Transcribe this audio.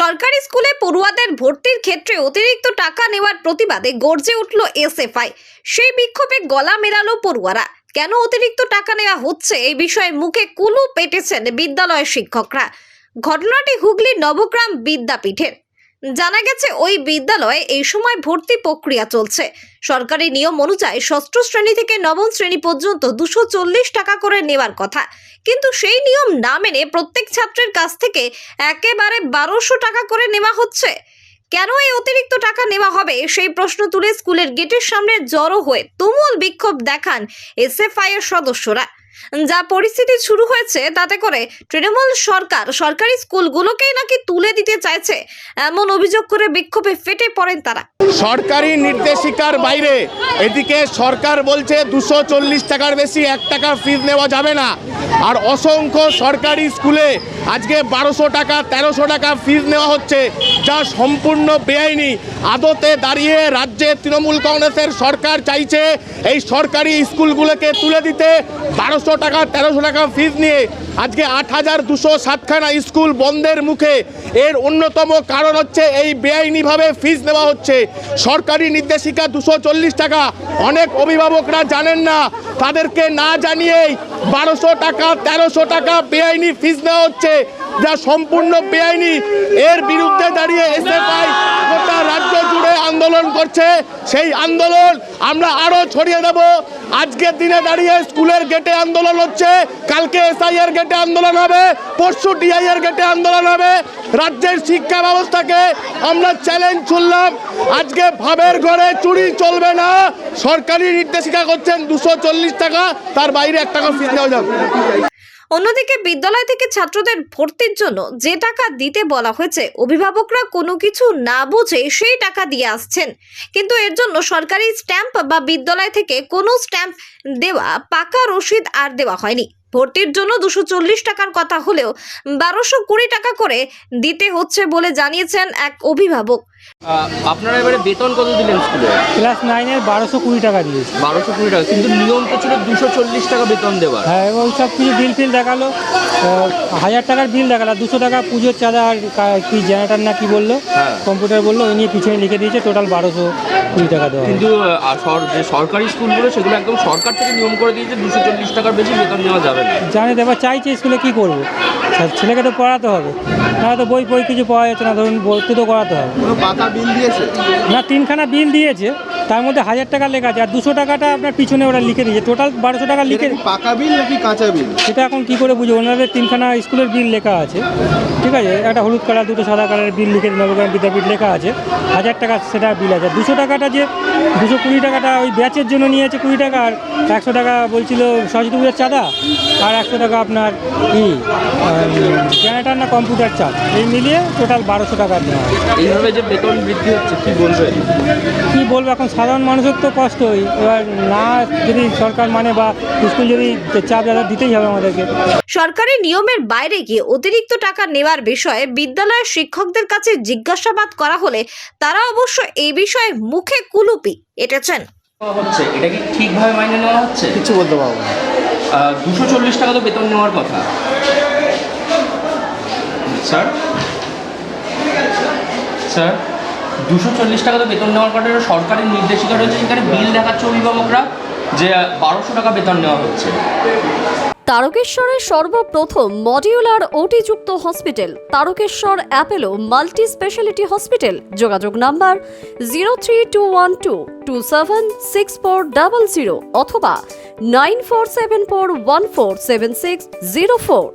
সরকারি স্কুলে পড়ুয়াদের ভর্তির ক্ষেত্রে অতিরিক্ত টাকা নেওয়ার প্রতিবাদে গর্জে উঠল এসএফআই। সেই বিক্ষোভে গলা মেলালো পড়ুয়ারা। কেন অতিরিক্ত টাকা নেওয়া হচ্ছে এই বিষয়ে মুখে কুলু পেটেছেন বিদ্যালয়ের শিক্ষকরা। ঘটনাটি হুগলি নবগ্রাম বিদ্যাপীঠের। জানা গেছে, ওই বিদ্যালয়ে এই সময় ভর্তি প্রক্রিয়া চলছে। সরকারি নিয়ম অনুযায়ী ষষ্ঠ শ্রেণি থেকে নবম শ্রেণি পর্যন্ত দুশো টাকা করে নেওয়ার কথা। কিন্তু সেই নিয়ম না মেনে প্রত্যেক ছাত্রের কাছ থেকে একেবারে বারোশো টাকা করে নেওয়া হচ্ছে। কেন এই অতিরিক্ত টাকা নেওয়া হবে? সেই প্রশ্ন তুলে স্কুলের গেটের সামনে জড়ো হয়ে তুমুল বিক্ষোভ দেখান এসএফআই এর সদস্যরা। যা পরিস্থিতি শুরু হয়েছে তাতে করে তৃণমূল সরকার, সরকারি স্কুলগুলোকেই নাকি তুলে দিতে চাইছে। এমন অভিযোগ করে বিক্ষোভে ফেটে পড়েন তারা। সরকারি নির্দেশিকার বাইরে এদিকে সরকার বলছে দুশো চল্লিশ টাকার বেশি এক টাকা ফিজ নেওয়া যাবে না। আর অসংখ্য সরকারি স্কুলে আজকে বারোশো টাকা, তেরোশো টাকা ফিজ নেওয়া হচ্ছে, যা সম্পূর্ণ বেআইনি। আদতে দাঁড়িয়ে রাজ্যে তৃণমূল কংগ্রেসের সরকার চাইছে এই সরকারি স্কুলগুলোকে তুলে দিতে। বারোশো টাকা, তেরোশো টাকা ফিজ নিয়ে আজকে আট হাজার দুশো সাতখানা স্কুল বন্ধের মুখে। এর অন্যতম কারণ হচ্ছে এই বেআইনিভাবে ফিজ নেওয়া হচ্ছে। সরকারি নির্দেশিকা দুশো চল্লিশ টাকা। অনেক অভিভাবকরা জানেন না, তাদেরকে না জানিয়েই বারোশো টাকা, তেরোশো টাকা বেআইনি ফিজ নেওয়া হচ্ছে। যা সম্পূর্ণ বেআইনি। এর বিরুদ্ধে দাঁড়িয়ে এসএফআই গোটা রাজ্য আন্দোলন করছে, সেই আন্দোলন আমরা আরও ছড়িয়ে দেব। আজকের দিনে দাঁড়িয়ে স্কুলের গেটে আন্দোলন হচ্ছে, কালকে এসআই এর গেটে আন্দোলন হবে, পরশু ডিআই এর গেটে আন্দোলন হবে। রাজ্যের শিক্ষা ব্যবস্থাকে আমরা চ্যালেঞ্জ ছুড়লাম আজকে ভাবের ঘরে চুরি চলবে না। সরকারি নির্দেশিকা করছেন দুশো টাকা, তার বাইরে এক টাকা ফিস নেওয়া যাবে। অন্যদিকে বিদ্যালয় থেকে ছাত্রদের ভর্তির জন্য যে টাকা দিতে বলা হয়েছে, অভিভাবকরা কোনো কিছু না বুঝে সেই টাকা দিয়ে আসছেন। কিন্তু এর জন্য সরকারি স্ট্যাম্প বা বিদ্যালয় থেকে কোনো স্ট্যাম্প দেওয়া, পাকা রসিদ আর দেওয়া হয়নি। ভর্তির জন্য দুশো চল্লিশ টাকার কথা হলেও বারোশো কুড়ি টাকা করে দিতে হচ্ছে বলে জানিয়েছেন এক অভিভাবক। আপনারা এবারে বেতন কত দিলেন স্কুলে? ক্লাস নাইনের বারোশো কুড়ি টাকা দিয়েছি। বারোশো কুড়ি টাকা। কিন্তু নিয়ম তো ছিল দুশো চল্লিশ টাকা বেতন দেওয়ার হ্যাঁ এবং সব কিছু বিল ফিল দেখাল। হাজার টাকার বিল দেখাল। দুশো টাকা পুজোর চাঁদা আর কি জেনারেটার না কি বলল হ্যাঁ। কম্পিউটার বলল ওই নিয়ে পিছনে লিখে দিয়েছে টোটাল বারোশো কুড়ি টাকা দেওয়া কিন্তু যে সরকারি স্কুলগুলো সেগুলো একদম সরকার থেকে নিয়ম করে দিয়েছে দুশো চল্লিশ টাকার বেশি বেতন নেওয়া যাবে না। জানে এবার চাইছে স্কুলে কী করব? ছেলেকে তো পড়াতে হবে। না তো বই বই কিছু পাওয়া যাচ্ছে না ধরুন ভর্তি তো করাতে হবে। কোনো পাকা বিল দিয়েছে? না তিনখানা বিল দিয়েছে। তার মধ্যে হাজার টাকা লেখা আছে। আর দুশো টাকাটা আপনার পিছনে ওরা লিখে দিয়েছে। টোটাল বারোশো টাকা লিখে পাকা বিল নাকি কাঁচা বিল? সেটা এখন কি করে বুঝব? ওনাদের তিনখানা স্কুলের বিল লেখা আছে। ঠিক আছে? একটা হলুদ কালার দুটো সাদা কালারের বিল লিখে নবগ্রাম বিদ্যাপীঠ লেখা আছে। হাজার টাকা সেটা বিল আছে। দুশো টাকাটা যে দুশো কুড়ি টাকাটা ওই ব্যাচের জন্য নিয়েছে কুড়ি টাকা আর একশো টাকা বলছিল সরস্বতী পুজোর চাঁদা আর একশো টাকা আপনার ই জেনারেটার না কম্পিউটার চার্জ এই মিলিয়ে টোটাল বারোশো টাকা দেওয়া হয় এইভাবে যে বেতন বৃদ্ধি হচ্ছে কী বলবে কী বলব এখন সাধারণ মানুষের তো কষ্টই। এবার না যদি সরকার মানে বা স্কুল যদি চাপ দাদা দিতেই হবে আমাদেরকে। সরকারি নিয়মের বাইরে গিয়ে অতিরিক্ত টাকা নেওয়ার বিষয়ে বিদ্যালয়ের শিক্ষকদের কাছে জিজ্ঞাসাবাদ করা হলে তারা অবশ্য এই বিষয়ে মুখে কুলুপি এটেছেন। হচ্ছে এটা কি ঠিকভাবে মাইনে নেওয়া হচ্ছে? কিছু বলতে পারব না। দুশো চল্লিশ টাকা তো বেতন নেওয়ার কথা। স্যার? স্যার? দুশো চল্লিশ টাকা তো বেতন নেওয়ার কথা, এটা সরকারি নির্দেশিকা রয়েছে, সেখানে বিল দেখাচ্ছে অভিভাবকরা যে বারোশো টাকা বেতন নেওয়া হচ্ছে। তারকেশ্বরের সর্বপ্রথম modular ওটিযুক্ত hospital, Tarakeswar Apollo multi speciality hospital, যোগাযোগ number zero three two one two two seven six four double zero অথবা nine four seven four one four seven six zero four.